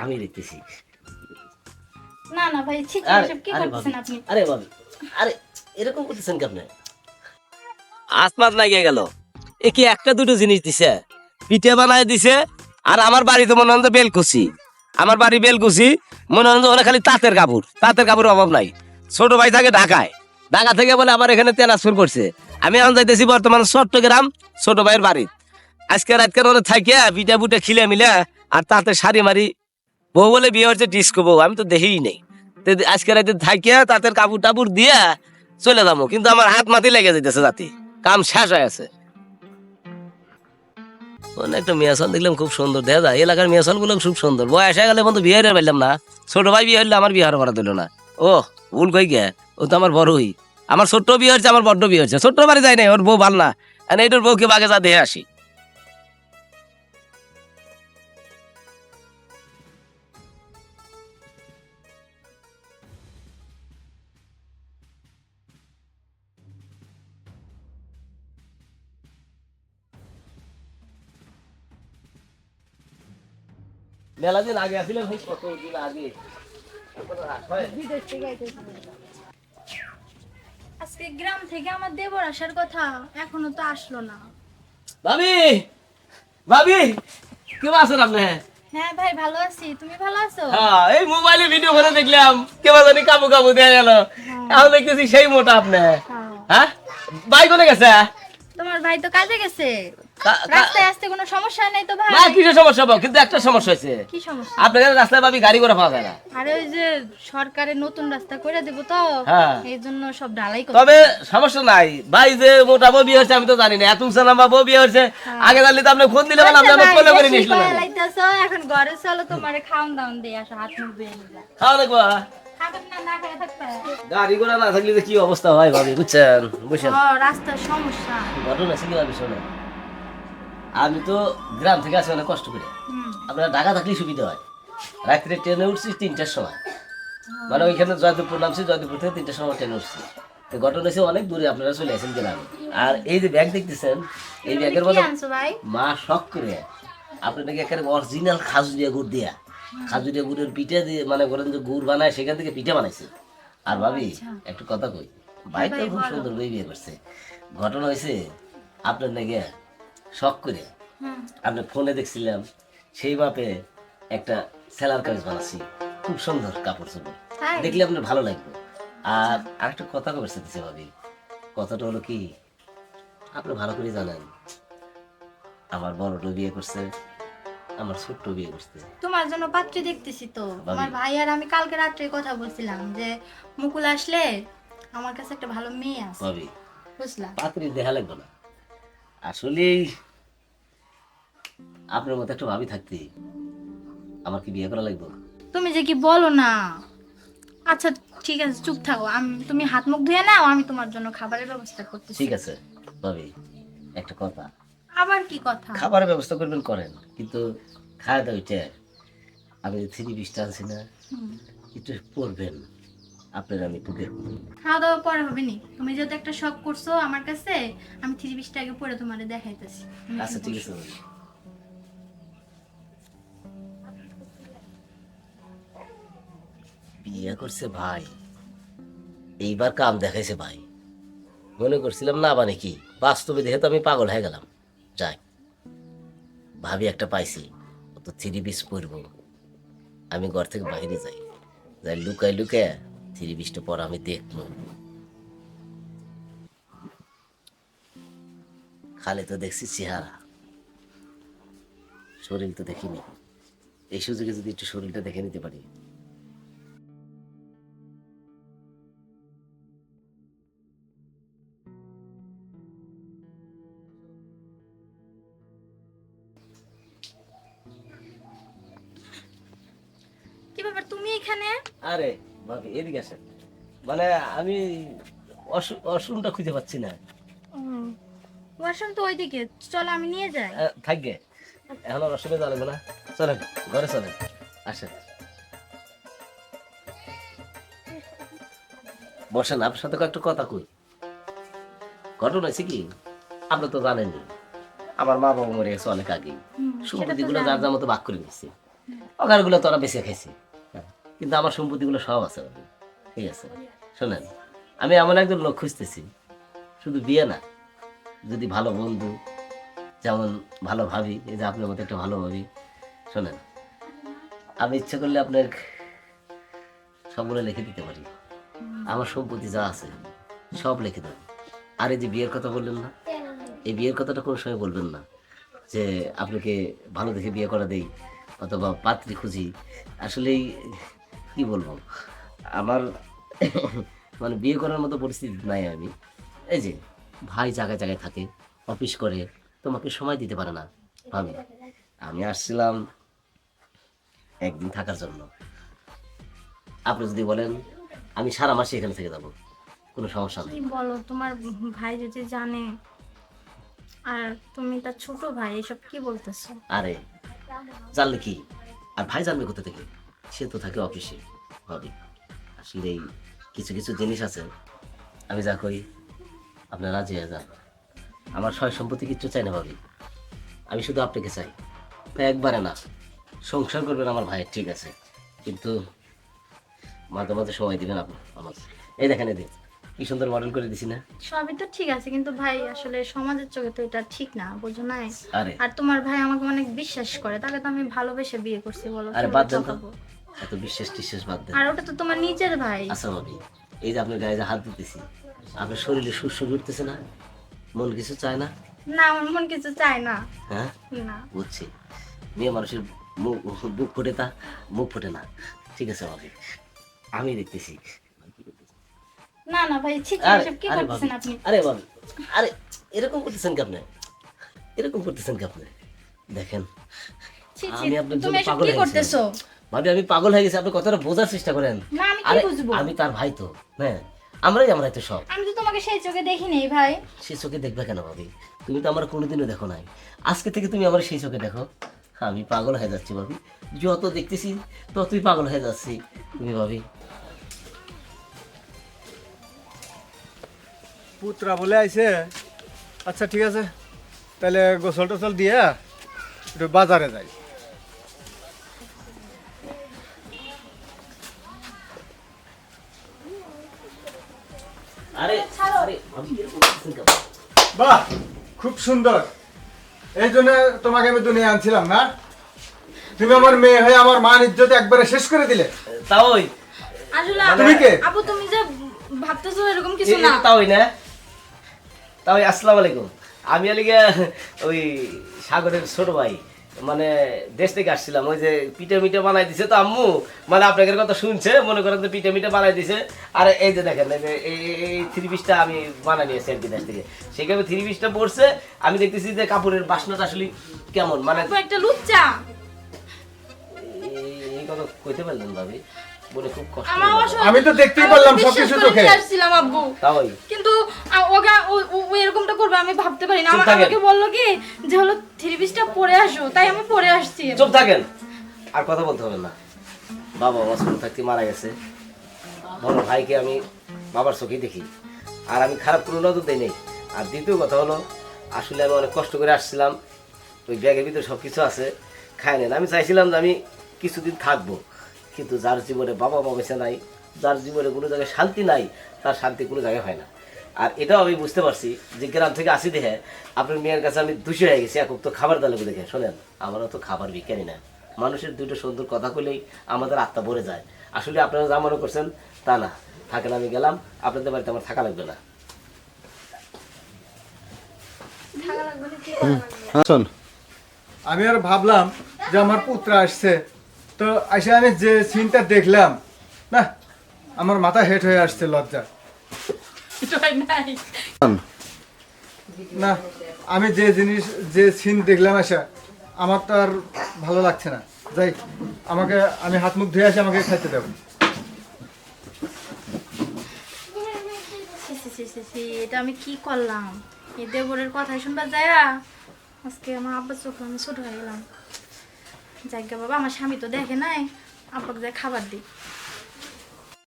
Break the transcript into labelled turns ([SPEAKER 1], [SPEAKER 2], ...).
[SPEAKER 1] আমি দেখতেছি।
[SPEAKER 2] না না ভাই ছি ছি,
[SPEAKER 1] আরে
[SPEAKER 2] কি করতেছেন আপনি?
[SPEAKER 1] আরে ভাবি আরে এরকম করতেছেন কি আপনি
[SPEAKER 3] আসমাত লাগিয়ে গেল। এ কি একটা দুটো জিনিস দিছে? পিঠে বানায় দিছে আর আমার বাড়িতে মনে হয় বেলকুচি। আমার বাড়ি বেলকুচি মনে হয় ওখানে খালি তাঁতের কাপড়। তাঁতের কাপড়ের অভাব নাই। ছোট ভাই থাকে ঢাকায়। ঢাকা থেকে বলে আমার এখানে ট্রান্সফার করছে আমি এখন যাইতেছি বর্তমান চট্টগ্রাম ছোট ভাইয়ের বাড়ি। আজকে রাতকার ওরা থাকে পিঠা পুটে খিলে মিলে আর তাতে শাড়ি মারি বউ বলে বিয়ে হচ্ছে ডিস্কো বউ, আমি তো দেখিই নেই। আজকে রাতে থাকিয়া তাঁতের কাপড় টাপুর দিয়া চলে যাব, কিন্তু আমার হাত মাতি লেগে যেতেছে জাতি কাম শেষ হয়ে আছে অনেক একটা মেয়াসাল দেখলাম খুব সুন্দর, দেখা যায়, এলাকার মেয়াসালগুলো খুব সুন্দর। বয়স হয়ে গেলে বন্ধু বিয়ে পারলাম না, ছোট ভাই বিয়ে হলে আমার বিহার করা দিল না। ও, ভুল কই গে, ও তো আমার বড়ই। আমার ছোট্ট বিয়ে হচ্ছে আমার বড্ড বিয়ে হচ্ছে ছোট্ট বাড়ি যায় না ওর বউ ভালো না। আর এইটার বউকে বাগে যা দেখে আসি। মেলা দিন আগে আসছিলাম ভাই? কত দিন আগে
[SPEAKER 2] আজকে গ্রাম থেকে আমার দেবর আসার কথা এখনও তো আসলো না।
[SPEAKER 3] ভাবি! ভাবি! কেমন আছেন আপনি?
[SPEAKER 2] হ্যাঁ ভাই ভালো আছি। তুমি ভালো আছো?
[SPEAKER 3] হ্যাঁ এই মোবাইলে ভিডিও করে দেখলাম কেমন জানি কাবু কাবু দেয়া গেল। এখন দেখতেছি সেই মোটা আপনি।
[SPEAKER 2] হ্যাঁ।
[SPEAKER 3] হ্যাঁ? ভাই কোনে গেছে?
[SPEAKER 2] তোমার ভাই তো কাজে গেছে? রাস্তায় আসতে কোনো সমস্যা নাই তো ভাই?
[SPEAKER 3] না কিসের সমস্যা পাবো কিন্তু একটা সমস্যা হয়েছে।
[SPEAKER 2] কি সমস্যা?
[SPEAKER 3] আপনাদের রাস্তায় ভাবি গাড়ি পাওয়া যায় না।
[SPEAKER 2] আরে ওই যে সরকারের নতুন রাস্তা করে দেব তো
[SPEAKER 3] হ্যাঁ।
[SPEAKER 2] এই জন্য সব ঢালাই করতে
[SPEAKER 3] তবে সমস্যা নাই। ভাই যে মোটা বউ বিয়ে হচ্ছে আমি তো জানি না। এত উঁচা লম্বা বউ বিয়ে হচ্ছে আগে জানলে তো আপনি ফোন দিলে
[SPEAKER 2] আচ্ছা
[SPEAKER 3] আমার
[SPEAKER 2] ভাই,
[SPEAKER 3] করে
[SPEAKER 2] বেশি
[SPEAKER 3] নিয়েছিলেন
[SPEAKER 2] এখন ঘরে চলো তোমার খাওন দাওন দিয়ে আসো হাত মুখ ধুয়ে নিবা
[SPEAKER 3] খাওয়া দেখব
[SPEAKER 2] খাবেন না না খেয়ে থাকবে
[SPEAKER 3] গাড়ি ঘোড়া না থাকলে কি অবস্থা হয় ভাবি বুঝছেন? বুঝছেন
[SPEAKER 2] রাস্তার সমস্যা।
[SPEAKER 3] ঘটনা আমি তো গ্রাম থেকে আসি অনেক কষ্ট করে। আপনার ঢাকা থাকলেই সুবিধা হয়। রাত্রে ট্রেনে উঠছি তিনটার সময়। মানে ওইখানে জয়দেবপুর নামছি জয়দেবপুর থেকে তিনটার সময় ট্রেনে উঠছি। তো ঘটনা হচ্ছে অনেক দূরে আপনারা চলে আসেন গ্রামে। আর এই যে ব্যাগ দেখতেছেন এই ব্যাগের মধ্যে মা শখ করে আপনি নাকি একেবারে অরিজিনাল খাজুরিয়া গুড় দিয়া। খাজুরিয়া গুড়ের পিঠে দিয়ে মানে করেন যে গুড় বানায় সেখান থেকে পিঠে বানাইছে। আর ভাবি একটু কথা কই। ভাই তো খুব সুন্দর বই বিয়ে করছে। ঘটনা হয়েছে আপনার নাকি শখ করে। আপনি ফোনে দেখছিলাম সেই মাপে একটা সেলার কামিজ বানাচ্ছি খুব সুন্দর কাপড় চোপড়। দেখলে আপনার ভালো লাগবে। আর আরেকটা কথা কবেছে দিচ্ছে ভাবি কথাটা হলো কি আপনি ভালো করে জানেন আমার বড়টো বিয়ে করছে আমার ছোট্ট বিয়ে করছে।
[SPEAKER 2] তোমার জন্য পাত্রী দেখতেছি তো। আমার ভাই আর আমি কালকে রাত্রে কথা বলছিলাম যে মুকুল আসলে আমার কাছে একটা ভালো মেয়ে আছে।
[SPEAKER 3] ভাবি।
[SPEAKER 2] বুঝলাম।
[SPEAKER 3] পাত্রী দেখা লাগবে না। আসলে আপনার মতো একটা ভাবি থাকতে আমার কি বিয়ে করা লাগবে?
[SPEAKER 2] তুমি যে কি বলো না। আচ্ছা ঠিক আছে চুপ থাকো। আমি তুমি হাত মুখ ধুয়ে নাও আমি তোমার জন্য খাবারের ব্যবস্থা করতেছি।
[SPEAKER 3] ঠিক আছে ভাবি একটা কথা।
[SPEAKER 2] আবার কি কথা?
[SPEAKER 3] খাবারের ব্যবস্থা করবেন করেন। কিন্তু খাওয়া দাওয়া আমি থ্রি পিসটা আনছি না একটু পড়বেন আপনার আমি একটু দেখব
[SPEAKER 2] খাওয়া দাওয়া পরে হবে নি তুমি যেহেতু একটা শখ করছ আমার কাছে আমি থ্রি বিশটা আগে পরে তোমার দেখাইতেছি।
[SPEAKER 3] আচ্ছা ঠিক আছে। বিয়ে করছে ভাই। এইবার কাম দেখাইছে ভাই। মনে করছিলাম না মানে কি বাস্তবে দেখে তো আমি পাগল হয়ে গেলাম। যাই। ভাবি একটা পাইছি তো থ্রি পিস পরবো। আমি ঘর থেকে বাইরে যাই। যাই লুকাই লুকায় থ্রি পর আমি দেখব। খালে তো দেখছি চেহারা। শরীর তো দেখিনি। এই সুযোগে যদি একটু শরীরটা দেখে নিতে পারি।
[SPEAKER 2] কি ব্যাপার তুমি এখানে?
[SPEAKER 3] আরে ভাবি এদিকে আসেন। মানে আমি খুঁজে পাচ্ছি না।
[SPEAKER 2] ওয়াশরুম তো ওইদিকে। চলো আমি নিয়ে যাই।
[SPEAKER 3] থাকবে। এখন আর অসুবিধা লাগবে না। চলেন ঘরে চলেন। আসেন। বসেন আপনার সাথে কয়েকটা কথা কই। ঘটনা হয়েছে কি? আপনি তো জানেনই। আমার মা বাবা মরে গেছে অনেক আগে
[SPEAKER 2] হুম,
[SPEAKER 3] সম্পত্তি গুলো যার যার মতো ভাগ করে নিচ্ছে অগারগুলো তোরা বেশি খাইছি। কিন্তু আমার সম্পত্তিগুলো সব আছে ঠিক আছে। শোনেন, আমি এমন একজন লোক খুঁজতেছি, শুধু বিয়ে না, যদি ভালো বন্ধু, যেমন ভালো ভাবি, এই যে আপনার মতো একটা ভালো ভাবি, শোনেন আমি ইচ্ছে করলে আপনার সবগুলো লিখে দিতে পারি আমার সম্পত্তি যা আছে, সব লিখে দেব আর এই যে বিয়ের কথা বললেন না, এই বিয়ের কথাটা কোনো সময় বলবেন না, যে আপনাকে ভালো দেখে বিয়ে করা দেই, অথবা পাত্রী খুঁজি। আসলেই কি বলব? আমার মানে বিয়ে করার মতো পরিস্থিতি নাই আমি। এই যে ভাই জায়গায় জায়গায় থাকে অফিস করে তোমাকে সময় দিতে পারে না ভাবি। আমি আসছিলাম একদিন থাকার জন্য। আপনি যদি বলেন আমি সারা মাসে এখানে থেকে যাব। কোনো সমস্যা নেই।
[SPEAKER 2] বলো তোমার ভাই যদি জানে আর তুমি তার ছোট ভাই এসব কি বলতেছো?
[SPEAKER 3] আরে জানলে কি? আর ভাই জানবে কোথা থেকে? সে তো থাকে অফিসে ভাবি। আসলে এই কিছু কিছু জিনিস আছে আমি যা কই আপনার রাজি হয়ে যান। আমার সয় সম্পত্তি কিচ্ছু চাই না ভাবি। আমি শুধু আপনাকে চাই। তাই একবারে না সংসার করবেন আমার ভাইয়ের ঠিক আছে। কিন্তু মাঝে মাঝে সময় দিবেন আপনি আমার। এই দেখেন এদিন কি সুন্দর মডেল করে দিছি না?
[SPEAKER 2] সবই তো ঠিক আছে কিন্তু ভাই আসলে সমাজের চোখে তো এটা ঠিক না বুঝো নাই?
[SPEAKER 3] আরে।
[SPEAKER 2] তোমার ভাই আমাকে অনেক বিশ্বাস করে তাকে তো আমি ভালোবেসে বিয়ে করছি বলো।
[SPEAKER 3] আরে বাদ তো।
[SPEAKER 2] ঠকাবো?
[SPEAKER 3] এত বিশ্বাস টিশ্বাস বাদ দেন।
[SPEAKER 2] আর ওটা তো তোমার নিজের ভাই।
[SPEAKER 3] আচ্ছা ভাবি এই যে আপনার গায়ে যে হাত দিতেছি আপনার শরীরে সুস্থ ঘুরতেছে না? মন কিছু চায় না?
[SPEAKER 2] না আমার মন কিছু চায় না।
[SPEAKER 3] হ্যাঁ?
[SPEAKER 2] না।
[SPEAKER 3] বুঝছি। মেয়ে মানুষের মুখ বুক ফোটে তা মুখ ফোটে না। ঠিক আছে ভাবি আমি দেখতেছি।
[SPEAKER 2] না না ভাই ছি ছি,
[SPEAKER 3] আরে
[SPEAKER 2] কি করতেছেন আপনি?
[SPEAKER 3] আরে ভাবি আরে এরকম করতেছেন কি আপনি এরকম করতেছেন কি আপনি দেখেন আমি আপনার জন্য পাগল
[SPEAKER 2] কি
[SPEAKER 3] হয়ে গেছি। ভাবি আমি পাগল হয়ে গেছি আপনি কথাটা বোঝার চেষ্টা করেন।
[SPEAKER 2] না আমি কি
[SPEAKER 3] আরে
[SPEAKER 2] বুঝব?
[SPEAKER 3] আমি তার ভাই তো হ্যাঁ আমরাই আমরাই তো সব।
[SPEAKER 2] আমি তো তোমাকে সেই চোখে দেখি নেই ভাই।
[SPEAKER 3] সেই চোখে দেখবে কেন ভাবি? তুমি তো আমার কোনোদিনও দেখো নাই। আজকে থেকে তুমি আমার সেই চোখে দেখো। আমি পাগল হয়ে যাচ্ছি ভাবি। যত দেখতেছি ততই পাগল হয়ে যাচ্ছি। তুমি ভাবি?
[SPEAKER 4] পুত্রা বলে আইছে। আচ্ছা ঠিক আছে। তাহলে গোসল টোসল দিয়ে একটু বাজারে যাই। খুব সুন্দর। এই জন্য তোমাকে আমি দুনিয়া আনছিলাম না? তুমি আমার মেয়ে হয়ে আমার মান ইজ্জত একবারে শেষ করে দিলে।
[SPEAKER 3] তাও ওই।
[SPEAKER 2] আসলে
[SPEAKER 4] তুমি কে?
[SPEAKER 2] আপু তুমি যে ভাবতেছো এরকম কিছু না।
[SPEAKER 3] তাও না। তাও আসসালামু আলাইকুম। আমি আলিগে ওই সাগরের ছোট ভাই। মানে দেশ থেকে আসছিলাম, ওই যে পিঠে মিঠে বানাই দিছে তো আম্মু। মানে আপনাদের কথা শুনছে, মনে করেন যে পিঠে মিঠে বানাই দিছে। আর এই যে দেখেন যে এই- থ্রি পিসটা আমি বানাই নিয়েছি আর কি দেশ থেকে। সেখানে থ্রি পিসটা পড়ছে, আমি দেখতেছি যে কাপড়ের বাসনাটা আসলে কেমন মানে
[SPEAKER 2] একটা লুচ্চা।
[SPEAKER 3] কথা কইতে পারলেন ভাবি বলে খুব কষ্ট
[SPEAKER 4] আমি তো দেখতেই পারলাম সবকিছু চোখে।
[SPEAKER 2] আসছিলাম আব্বু।
[SPEAKER 3] তাও ওই
[SPEAKER 2] কিন্তু ওকে ও- এরকমটা করবে আমি ভাবতে পারি না। আমাকে বলল কি যে হলো থ্রি পিসটা পরে আসো তাই আমি পরে আসছি।
[SPEAKER 3] চুপ থাকেন। আর কথা বলতে হবে না। বাবা আমার ছোট থাকতে মারা গেছে। বড় ভাইকে আমি বাবার চোখেই দেখি। আর আমি খারাপ কোনো নজর দেই নেই। আর দ্বিতীয় কথা হলো আসলে আমি অনেক কষ্ট করে আসছিলাম। ওই ব্যাগের ভিতরে সব কিছু আছে। খাই নেন। আমি চাইছিলাম যে আমি কিছুদিন থাকব। কিন্তু যার জীবনে বাবা মা বেঁচে নাই যার জীবনে কোনো জায়গায় শান্তি নাই তার শান্তি কোনো জায়গায় হয় না। আর এটাও আমি বুঝতে পারছি যে গ্রাম থেকে আসি দেখে আপনার মেয়ের কাছে আমি দুষে হয়ে গেছি। একক তো খাবার দালে দেখে শোনেন আমারও তো খাবার বিজ্ঞানী না। মানুষের দুটো সুন্দর কথা কইলেই আমাদের আত্মা ভরে যায়। আসলে আপনারা যা মনে করছেন তা না। থাকেন আমি গেলাম আপনাদের বাড়িতে আমার থাকা লাগবে না।
[SPEAKER 2] থাকা লাগবে না, কি করা লাগবে?
[SPEAKER 4] শোন। আমি আর ভাবলাম যে আমার পুত্র আসছে। তো আসে আমি যে সিনটা দেখলাম, না, আমার মাথা হেট হয়ে আসছে লজ্জা। না, আমি যে জিনিস, যে সিন দেখলাম আসা আমার তো আর ভালো লাগছে না। যাই, আমাকে, আমি হাত মুখ ধুয়ে আসি, আমাকে খাইতে দেবো
[SPEAKER 2] এটা আমি কি করলাম? এই দেবরের কথা শুনবা যায়? আজকে আমার আব্বার চোখে আমি ছোট হয়ে গেলাম। যাই গে বাবা আমার স্বামী তো দেখে নাই। আব্বাকে যাই খাবার দিই।